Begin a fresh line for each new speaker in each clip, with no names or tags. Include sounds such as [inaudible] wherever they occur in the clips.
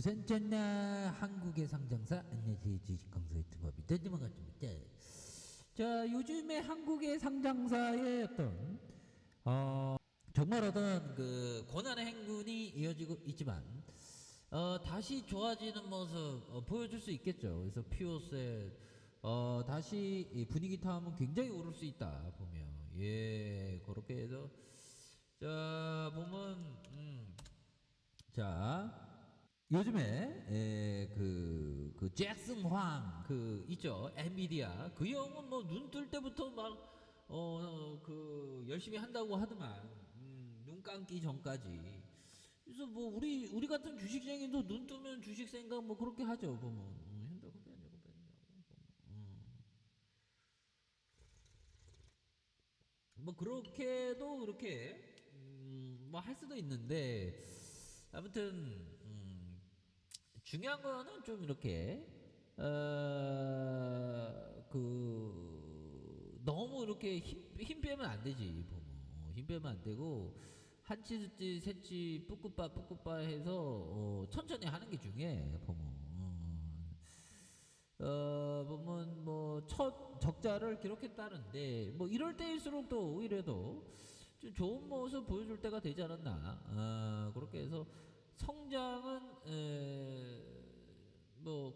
주선전나 한국의 상장사 안녕하세요 주식 강사이트 법이 대지만 같습니다. 자 요즘에 한국의 상장사의 어떤 어, 정말 어떤 그 고난의 행군이 이어지고 있지만 어, 다시 좋아지는 모습 어, 보여줄 수 있겠죠. 그래서 피오셋 어, 다시 분위기 타면 굉장히 오를 수 있다 보면 예 그렇게 해서 자 보면 음, 자. 요즘에 에, 그, 그 잭슨 황 그 있죠 엔비디아 그 형은 뭐 눈 뜰 때부터 막 어 그 열심히 한다고 하더만 음, 눈 감기 전까지 그래서 뭐 우리 우리 같은 주식쟁이도 눈 뜨면 주식 생각 뭐 그렇게 하죠 보면 현대 후배 현대 후배 음. 뭐 그렇게도 그렇게 음, 뭐 할 수도 있는데 아무튼 중요한 거는 좀 이렇게 어, 그 너무 이렇게 힘, 힘 빼면 안 되지 보모 뭐, 뭐. 힘 빼면 안 되고 한치 두치 세치 뿌꾸빠 뿌꾸빠 해서 어, 천천히 하는 게 중요해 보모 뭐, 어, 보면 뭐 첫 적자를 기록했다는데 뭐 이럴 때일수록 또 오히려 더좀 좋은 모습 보여줄 때가 되지 않았나 어, 그렇게 해서 성장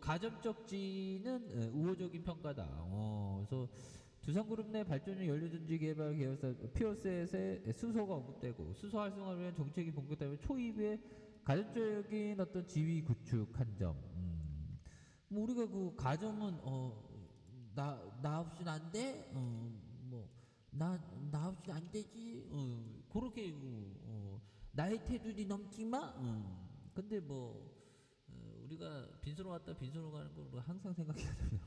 가점적지는 예, 우호적인 평가다. 어, 그래서 두산그룹 내 발전형 연료전지 개발 계열사 피어셋에 수소가 언급되고 수소 활성화를 위한 정책이 본격적으 초입에 가정적인 어떤 지위 구축한 점. 음. 뭐 우리가 그 가정은 어나나 나없이안 돼. 어뭐나나 나없이안 되지. 어 그렇게 뭐, 어, 나의 테두리 넘지 마. 음. 근데 뭐 우리가 빈손으로 왔다 빈손으로 가는 걸우 항상 생각해야 됩니다.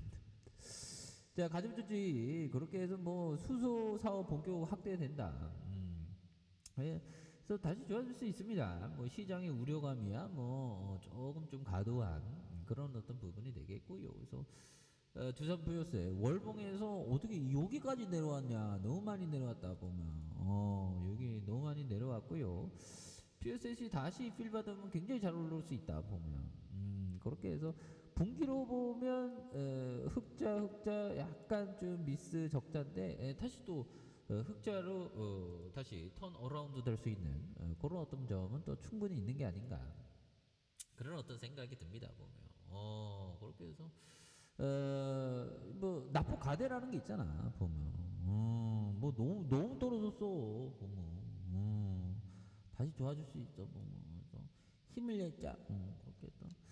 자, 가점주지 그렇게 해서 뭐 수소 사업 본격 확대된다. 음. 예. 그래서 다시 좋아질 수 있습니다. 뭐 시장의 우려감이야 뭐 어, 조금 좀 과도한 그런 어떤 부분이 되겠고요. 그래서 어, 두산 부요세 월봉에서 어떻게 여기까지 내려왔냐 너무 많이 내려왔다 보면 어 여기 너무 많이 내려왔고요. 퓨어셋이 다시 필 받으면 굉장히 잘 오를 수 있다 보면 쉽게 해서 분기로 보면 흑자 흑자 약간 좀 미스 적자인데 다시 또 어, 흑자로 어, 다시 턴 어라운드 될 수 있는 어, 그런 어떤 점은 또 충분히 있는 게 아닌가 그런 어떤 생각이 듭니다 보면 어 그렇게 해서 뭐 납포 가대라는 게 있잖아 보면 어, 뭐 너무 너무 떨어졌어 보면 어, 다시 좋아질 수 있어 보면 힘을 냈자 어, 그렇게 했다.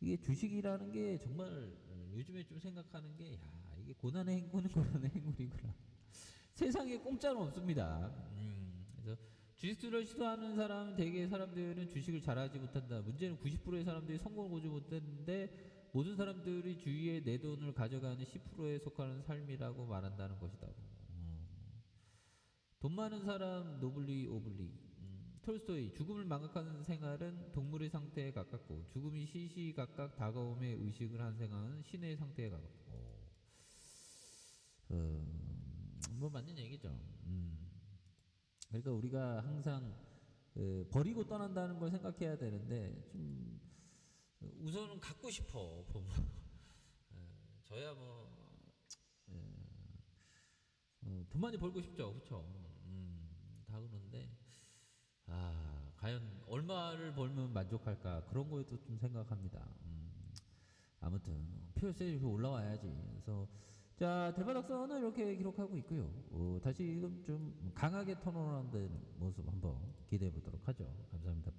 이게 주식이라는 게 정말 음, 요즘에 좀 생각하는 게, 야, 이게 고난의 행군은 고난의 행군이구나. [laughs] 세상에 공짜는 없습니다. 음, 그래서 주식투자를 시도하는 사람, 대개 사람들은 주식을 잘하지 못한다. 문제는 90%의 사람들이 성공을 거지 못했는데, 모든 사람들이 주위에 내 돈을 가져가는 10%에 속하는 삶이라고 말한다는 것이다. 음. 돈 많은 사람, 노블리, 오블리. 톨스토이 죽음을 망각하는 생활은 동물의 상태에 가깝고 죽음이 시시각각 다가옴에 의식을 한 생활은 신의 상태에 가깝고 어, 음, 뭐 맞는 얘기죠. 음. 그러니까 우리가 항상 에, 버리고 떠난다는 걸 생각해야 되는데 좀 우선은 갖고 싶어 보면 저야 뭐 에, 어, 돈 많이 벌고 싶죠, 그렇죠? 음, 다 그런데 과연 얼마를 벌면 만족할까 그런 거에도 좀 생각합니다. 음, 아무튼 표세율이 그 올라와야지. 그래서 자 대바닥선은 이렇게 기록하고 있고요. 어, 다시 좀 강하게 터널하는 모습 한번 기대해 보도록 하죠. 감사합니다.